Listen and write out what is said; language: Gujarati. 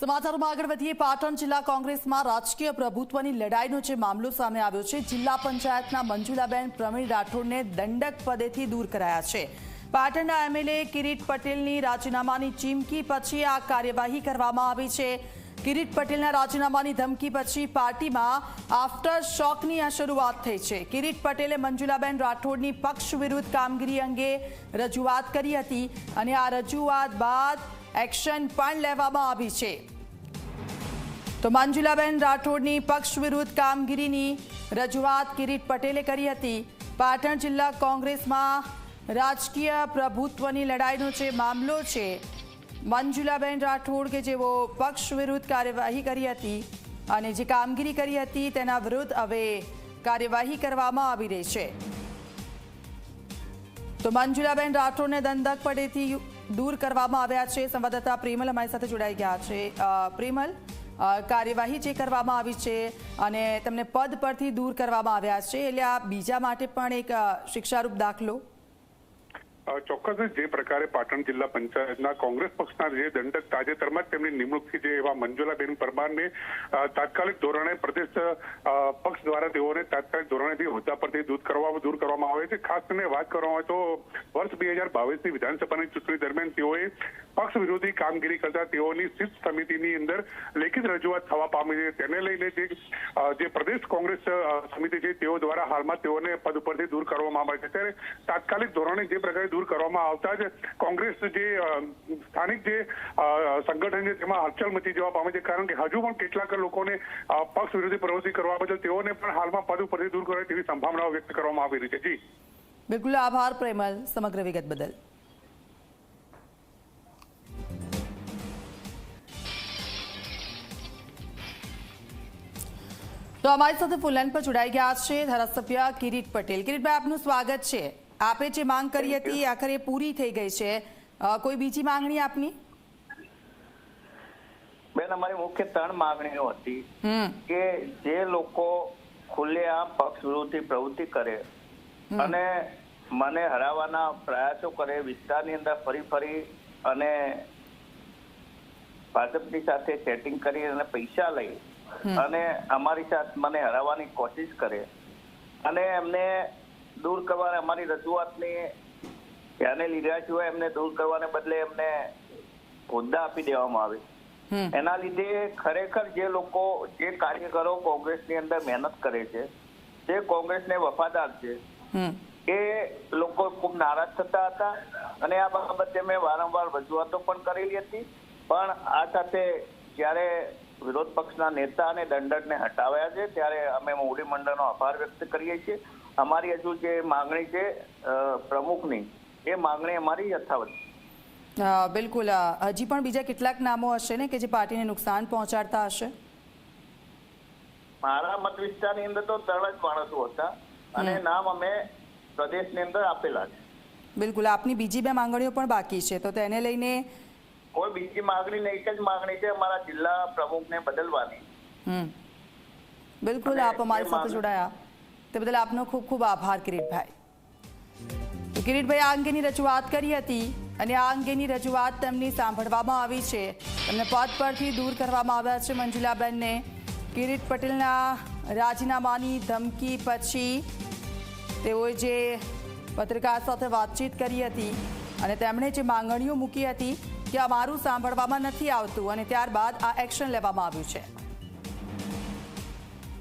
સમાચારોમાં આગળ વધીએ. પાટણ જિલ્લા કોંગ્રેસમાં રાજકીય પ્રભુત્વની લડાઈનો જે મામલો સામે આવ્યો છે, જિલ્લા પંચાયતના મંજુલાબેન પ્રવીણ રાઠોડને દંડક પદેથી દૂર કરાયા છે. પાટણના એમએલએ કિરીટ પટેલની રાજીનામાની ચીમકી પછી આ કાર્યવાહી કરવામાં આવી છે. કિરીટ પટેલના રાજીનામાની ધમકી પછી પાર્ટીમાં આફ્ટર શોકની આ શરૂઆત થઈ છે. કિરીટ પટેલે મંજુલાબેન રાઠોડની પક્ષ વિરુદ્ધ કામગીરી અંગે રજૂઆત કરી હતી અને આ રજૂઆત બાદ એક્શન પણ લેવામાં આવી છે. તો મંજુલાબેન રાઠોડની પક્ષ વિરુદ્ધ કામગીરીની રજૂઆત કિરીટ પટેલે કરી હતી. પાટણ જિલ્લા કોંગ્રેસમાં રાજકીય પ્રભુત્વની લડાઈનો જે મામલો છે, મંજુલાબેન રાઠોડ કે જેઓ પક્ષ વિરુદ્ધ કાર્યવાહી કરી હતી અને જે કામગીરી કરી હતી તેના વિરુદ્ધ હવે કાર્યવાહી કરવામાં આવી રહી છે. તો મંજુલાબેન રાઠોડને દંડક પડેથી દૂર કરવામાં આવ્યા છે. સંવાદદાતા પ્રેમલ અમારી સાથે જોડાઈ ગયા છે. પ્રેમલ? કાર્યવાહી જે કરવામાં આવી છે અને તેમને પદ પરથી દૂર કરવામાં આવ્યા છે, એટલે આ બીજા માટે પણ એક શિક્ષારૂપ દાખલો ચોક્કસ જે પ્રકારે પાટણ જિલ્લા પંચાયતના કોંગ્રેસ પક્ષના જે દંડક તાજેતરમાં તેમની નિમણૂકથી જે એવા મંજુલાબેન પરમારને તાત્કાલિક ધોરણે પ્રદેશ પક્ષ દ્વારા તેઓને તાત્કાલિક ધોરણેથી હોદ્દા પરથી દૂર કરવા, દૂર કરવામાં આવે છે. ખાસ કરીને વાત કરવામાં તો વર્ષ બે હજાર બાવીસની વિધાનસભાની ચૂંટણી દરમિયાન તેઓએ પક્ષ વિરોધી કામગીરી કરતા તેઓની શિસ્ત સમિતિની અંદર લેખિત રજૂઆત થવા પામી છે. તેને લઈને જે જે પ્રદેશ કોંગ્રેસ સમિતિ છે તેઓ દ્વારા હાલમાં તેઓને પદ ઉપરથી દૂર કરવામાં આવે છે. ત્યારે તાત્કાલિક ધોરણે જે પ્રકારે દૂર કરવામાં આવતા જ કોંગ્રેસ જે સ્થાનિક જે સંગઠન છે તેમાં હલચલ મચી જવા પામે છે. કારણ કે હજુ પણ કેટલાક લોકોને પક્ષ વિરોધી પ્રવૃત્તિ કરવા બદલ તેઓને પણ હાલમાં પદ ઉપરથી દૂર કરે તેવી સંભાવનાઓ વ્યક્ત કરવામાં આવી રહી છે. જી. બિલકુલ આભાર પ્રેમલ સમગ્ર વિગત બદલ. તો અમારી સાથે ફૂલન પર જોડાઈ ગયા છે ધારાસભ્ય કિરીટ પટેલ. કિરીટભાઈ આપનું સ્વાગત છે. આપે જે માંગ કરી હતી આખરે પૂરી થઈ ગઈ છે. કોઈ બીજી માંગણી આપની? બેન અમારી મુખ્ય ત્રણ માંગણીઓ હતી કે જે લોકો ખુલ્લેઆમ પક્ષ વિરોધી પ્રવૃત્તિ કરે અને મને હરાવવાના પ્રયાસો કરે વિસ્તારની અંદર ફરી ફરી અને ભાજપની સાથે સેટિંગ કરી અને પૈસા લઈ અને અમારી સાથે મને હરાવવાની કોશિશ કરે અને એમને દૂર કરવાને અમારી રજૂઆતને ધ્યાને લીધા સિવાય એમને દૂર કરવાને બદલે એમને હોદ્દા આપી દેવામાં આવે. એના લીધે ખરેખર જે લોકો જે કાર્યકરો કોંગ્રેસની અંદર મહેનત કરે છે જે કોંગ્રેસને વફાદાર છે એ લોકો ખૂબ નારાજ થતા હતા અને આ બાબતે મેં વારંવાર રજૂઆતો પણ કરેલી હતી. પણ આ સાથે જ્યારે વિરોધ પક્ષના નેતા અને દંડકને હટાવ્યા છે. ત્યારે અમે મોવડી મંડળનો આભાર વ્યક્ત કરીએ છીએ. અમારી હજુ જે માંગણી છે પ્રમુખની એ માંગણી અમારી યથાવત બિલકુલ. હજી પણ બીજા કેટલાક નામો હશે ને કે જે પાર્ટીને નુકસાન પહોંચાડતા હશે? મારા મત વિસ્તારની અંદર તો ત્રણ જ માણસો હતા અને નામ અમે પ્રદેશની અંદર આપેલા છે. બિલકુલ. આપની બીજી બે માંગણીઓ પણ બાકી છે. તો તેને લઈને કોઈ બીજી માંગણી નહીં એક જ માંગણી છે અમારા જિલ્લા પ્રમુખને બદલવાની. બિલકુલ આપ અમારી સાથે જોડાયા. તે બદલ આપનો ખૂબ ખૂબ આભાર કિરીટભાઈ. તો કિરીટભાઈ આ અંગેની રજૂઆત કરી હતી અને આ અંગેની રજૂઆત તેમની સાંભળવામાં આવી છે. તેમને પદ પરથી દૂર કરવામાં આવ્યા છે મંજુલાબેનને. કિરીટ પટેલના રાજીનામાની ધમકી પછી તેઓએ જે પત્રકાર સાથે વાતચીત કરી હતી અને તેમણે જે માંગણીઓ મૂકી હતી કે અમારું સાંભળવામાં નથી આવતું અને ત્યારબાદ આ એક્શન લેવામાં આવ્યું છે.